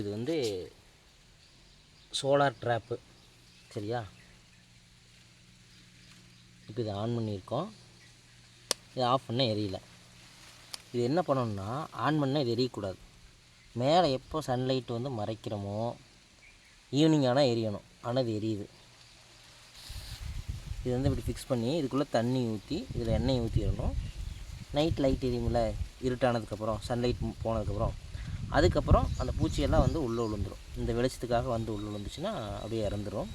இது வந்து solar drop சரியா? இப்போ இதை ஆன் பண்ணியிருக்கோம். இதை ஆஃப் பண்ண எரியல. இது என்ன பண்ணணும்னா ஆன் பண்ணால் இது எரியக்கூடாது. மேலே எப்போ சன்லைட் வந்து மறைக்கிறோமோ ஈவினிங் ஆனால் எரியணும். ஆனால் இது எரியுது. இது வந்து இப்படி ஃபிக்ஸ் பண்ணி இதுக்குள்ளே தண்ணி ஊற்றி இதில் எண்ணெய் ஊற்றிடணும் நைட் லைட் எரியுமில்ல இருட்டானதுக்கப்புறம் சன்லைட் போனதுக்கப்புறம் அதுக்கப்புறம் அந்த பூச்சியெல்லாம் வந்து உள்ளே விழுந்துரும். இந்த வெளிச்சத்துக்காக வந்து உள்ளே விழுந்துச்சுன்னா அப்படியே இறந்துடும்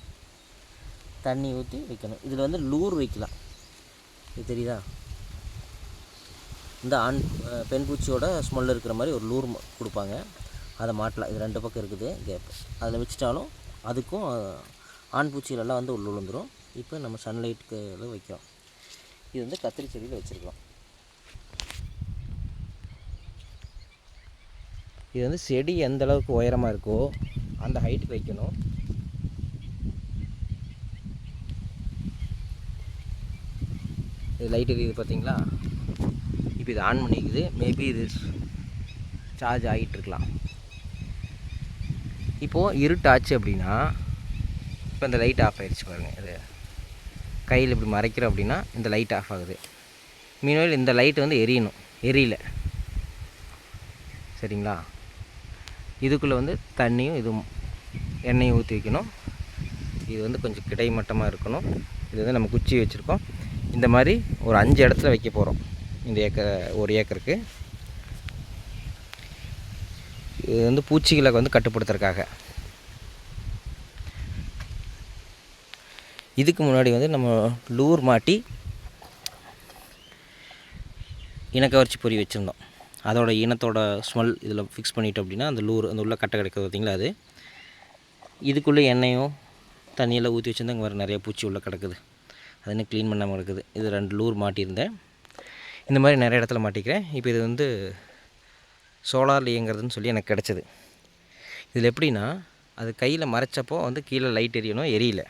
தண்ணி ஊற்றி வைக்கணும். இதில் வந்து லூர் வைக்கலாம். இது தெரியுதா? இந்த ஆண் பெண் பூச்சியோட ஸ்மெல் இருக்கிற மாதிரி ஒரு லூர் கொடுப்பாங்க. அதை மாட்டலாம். இது ரெண்டு பக்கம் இருக்குது. கேப் அதில் வச்சிட்டாலும் அதுக்கும் ஆண் பூச்சிகளெல்லாம் வந்து உள்ள விழுந்துரும். இப்போ நம்ம சன்லைட்டுக்கு வைக்கிறோம். இது வந்து கத்திரி செடியில் வச்சுருக்கோம் இது வந்து செடி எந்த அளவுக்கு உயரமாக இருக்கோ அந்த ஹைட்டுக்கு வைக்கணும். இது லைட் எரியுது பார்த்தீங்களா? இப்போ இது ஆன் பண்ணிக்குது. மேபி இது சார்ஜ் ஆகிட்டு இருக்கலாம். இப்போது இருட்டாச்சு அப்படின்னா இப்போ இந்த லைட் ஆஃப் ஆகிடுச்சு பாருங்கள் இது கையில் இப்படி மறைக்கிறோம் அப்படின்னா இந்த லைட் ஆஃப் ஆகுது. மீனவல் இந்த லைட் வந்து எரியணும். எரியல. சரிங்களா? இதுக்குள்ளே வந்து தண்ணியும் இதுவும் எண்ணெயும் ஊற்றி வைக்கணும். இது வந்து கொஞ்சம் கிடைமட்டமாக இருக்கணும். இது வந்து நம்ம குச்சி வச்சுருக்கோம். இந்த மாதிரி ஒரு அஞ்சு இடத்துல வைக்க போகிறோம் இந்த ஏக்கர் ஒரு ஏக்கருக்கு. இது வந்து பூச்சிகளை வந்து கட்டுப்படுத்துறதுக்காக. இதுக்கு முன்னாடி வந்து நம்ம லூர் மாட்டி இனக்கவர்ச்சி பொறி வச்சுருந்தோம். அதோட இனத்தோட ஸ்மெல் இதில் ஃபிக்ஸ் பண்ணிட்டோம் அப்படின்னா அந்த லூர் அந்த உள்ள கட்டை கிடைக்கிறது பார்த்தீங்களா அது? இதுக்குள்ளே எண்ணெயும் தண்ணியெல்லாம் ஊற்றி வச்சுருந்தா இங்கே வேறு நிறைய பூச்சி உள்ளே கிடக்குது. அது இன்னும் க்ளீன் பண்ணாமல் இருக்குது இது ரெண்டு லூர் மாட்டியிருந்தேன். இந்த மாதிரி நிறைய இடத்துல மாட்டிக்கிறேன். இப்போ இது வந்து சோலாரில் இயங்குறதுன்னு சொல்லி எனக்கு கிடச்சிது. இதில் எப்படின்னா அது கையில் மறைச்சப்போ வந்து கீழே லைட் எரியணும் எரியல.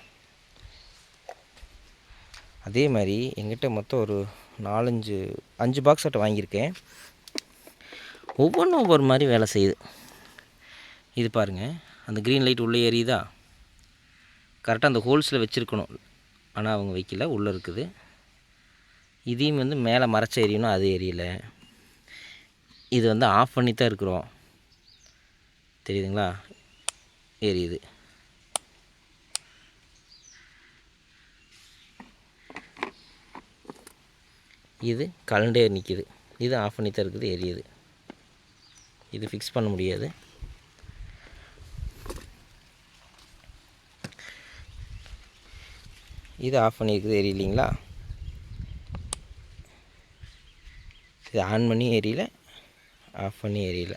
அதே மாதிரி எங்கிட்ட மொத்தம் ஒரு நாலஞ்சு அஞ்சு பாக்ஸ் அட்டை வாங்கியிருக்கேன். ஒவ்வொன்றும் ஒவ்வொரு மாதிரி வேலை செய்யுது. இது பாருங்கள் அந்த க்ரீன் லைட் உள்ளே எரியுதா? கரெக்டாக அந்த ஹோல்ஸில் வச்சுருக்கணும். ஆனால் அவங்க வைக்கல. உள்ளே இருக்குது. இதையும் வந்து மேலே மறைச்ச எரியணும். அது எரியல. இது வந்து ஆஃப் பண்ணி தான் இருக்கிறோம். தெரியுதுங்களா? எரியுது. இது கலண்டே நிற்கிது இது ஆஃப் பண்ணி தான் இருக்குது. எரியுது. இது ஃபிக்ஸ் பண்ண முடியாது. இது ஆஃப் பண்ணியிருக்குது எரியலைங்களா இது ஆன் பண்ணி எரியல ஆஃப் பண்ணி எரியல.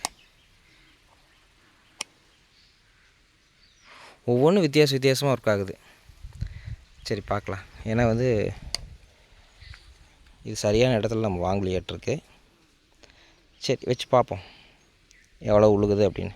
ஒவ்வொன்றும் வித்தியாச வித்தியாசமாக ஒர்க் ஆகுது. சரி பார்க்கலாம். ஏன்னா வந்து இது சரியான இடத்துல நம்ம வாங்கலையாட்டிருக்கு. சரி வச்சு பார்ப்போம். எவ்வளோ உழுகுது அப்படின்னு.